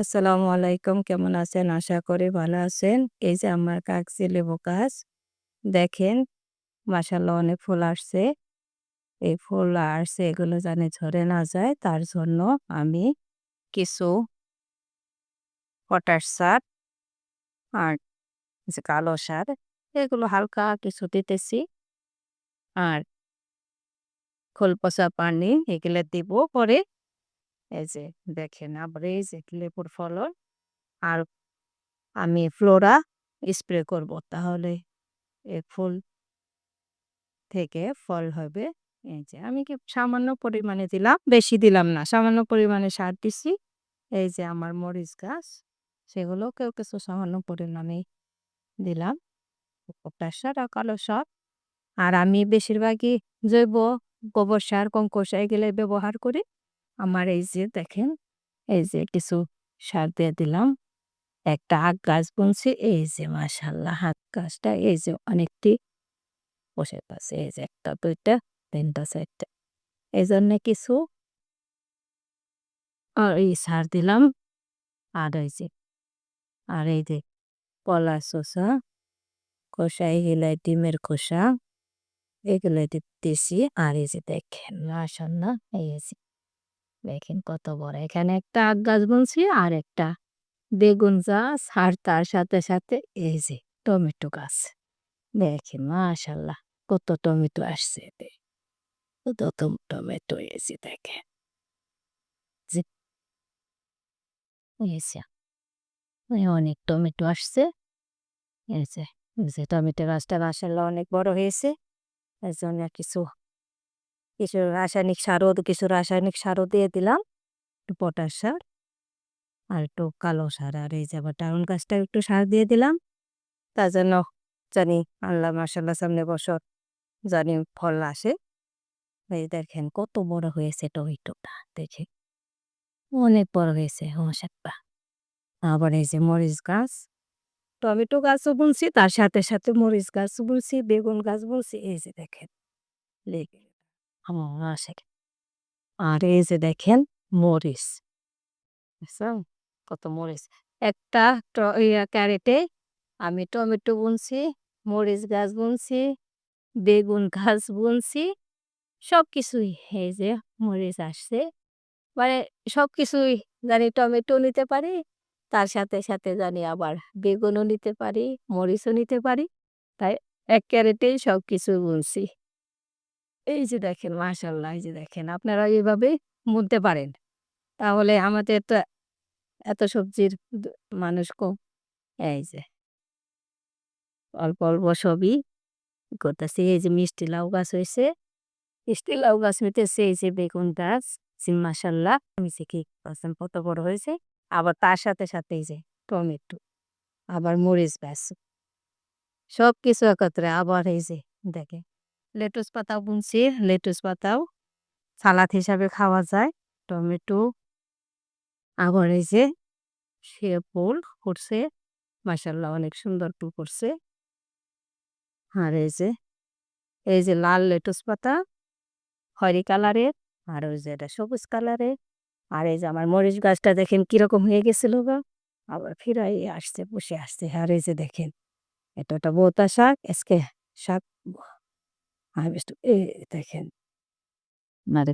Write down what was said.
আসসালামু আলাইকুম, কেমন আছেন? আশা করি ভালো আছেন। এই যে আমার কাকজি লেবু গাছ, দেখেন মাসাল্লাহ অনেক ফুল আসছে। এই ফুল আসছে, এগুলো জানে ঝরে না যায়, তার জন্য আমি কিছু পটাশ সার আর যে কালো সার, এগুলো হালকা কিছু দিতেছি। আর খোল পচা পানি, এগুলো দিব পরে এই যে দেখেন আবার এই যে লেবুর ফলন, আর আমি ফ্লোরা স্প্রে করব। তাহলে এ ফুল থেকে ফল হবে। এই যে আমি কি সামান্য পরিমাণে দিলাম? বেশি দিলাম না, সামান্য পরিমাণে সার দিছি। এই যে আমার মরিচ গাছ, সেগুলোকেও কিছু সামান্য পরিমাণে দিলাম। সার আর কালো সার আর আমি বেশিরভাগই জৈব গোবর সার, কঙ্কর সার এগুলো ব্যবহার করি। আমার এই যে দেখেন, এই যে কিছু সার দিয়ে দিলাম। একটা আখ গাছ বুনছি, এই যে মাশাল্লাহ আখ গাছটা, এই যে অনেকটি বসে পাচ্ছে এই যে একটা, দুইটা, তিনটা, চারটা। এই জন্য কিছু আর এই সার দিলাম। আর এই যে, আর এই যে কলা শসা খোসা এগুলো ডিমের খোসা এগুলো দিতেছি। আর এই যে দেখেন, মাশাল্লাহ, এই যে দেখেন কত বড়। এখানে একটা আখ গাছ বুনছি আর একটা বেগুন গাছ আর তার সাথে সাথে এই যে টমেটো গাছ। দেখেন মাশাল্লাহ কত টমেটো আসছে এতে। কত টমেটো এসে এই অনেক টমেটো আসছে। টমেটো গাছটা মাশাল্লাহ অনেক বড় হয়েছে। এর জন্য কিছু কিছু রাসায়নিক সারও, কিছু রাসায়নিক সারও দিয়ে দিলাম। একটু পটাশ সার আর একটু কালো সার আর এই যে আবার ডাউন গাছটা একটু সার দিয়ে দিলাম। তার জন্য জানি আল্লাহ মাসাল্লাহ সামনে বছর জানি ফল আসে। এই দেখেন কত বড় হয়েছে টমেটোটা, দেখে। অনেক বড় হয়েছে মশাকটা আবার এই যে মরিচ গাছ, টমেটো গাছও বুনছি, তার সাথে সাথে মরিচ গাছ বুনছি, বেগুন গাছ বুনছি, এই যে দেখেন। লেগে আর এই যে দেখেন মরিচ? কত মরিচ একটা ক্যারেটে আমি টমেটো বুনছি মরিচ গাছ বুনছি বেগুন গাছ বুনছি সব কিছুই এই যে মরিচ আসছে মানে সব কিছুই জানি টমেটো নিতে পারি তার সাথে সাথে জানি আবার বেগুনও নিতে পারি মরিচও নিতে পারি তাই এক ক্যারেটেই সব কিছু বুনছি এই যে দেখেন, মাশাল্লাহ, এই যে দেখেন, আপনারা এইভাবে বুনতে পারেন। তাহলে আমাদের তো এত সবজির মানুষ কম এই যে। অল্প অল্প সবই করতেছি। এই যে মিষ্টি লাউ গাছ হয়েছে মিষ্টি লাউ গাছ হইতেছে, এই যে বেগুন গাছ আমি যে কি করছেন, কত বড় হয়েছে। আবার তার সাথে সাথে এই যে টমেটো, আবার মরিচ গাছ। সব কিছু একত্রে আবার এই যে দেখে লেটুস পাতাও বুনছি, লেটুস পাতাও। সালাদ হিসাবে খাওয়া যায়, টমেটো। আবার এই যে সে ফুল করছে মাসাল্লাহ অনেক সুন্দর ফুল করছে। আর এই যে এই যে লাল লেটুস পাতা, খয়রি কালারের, আর ওই যে এটা সবুজ কালারের। আর এই যে আমার মরিচ গাছটা দেখেন কীরকম হয়ে গেছিল গা। আবার ফিরাই আসছে, বসে আসছে। আর এই যে দেখেন, এটা একটা বোতা শাক আজকে শাক আর একটু এই দেখেন মানে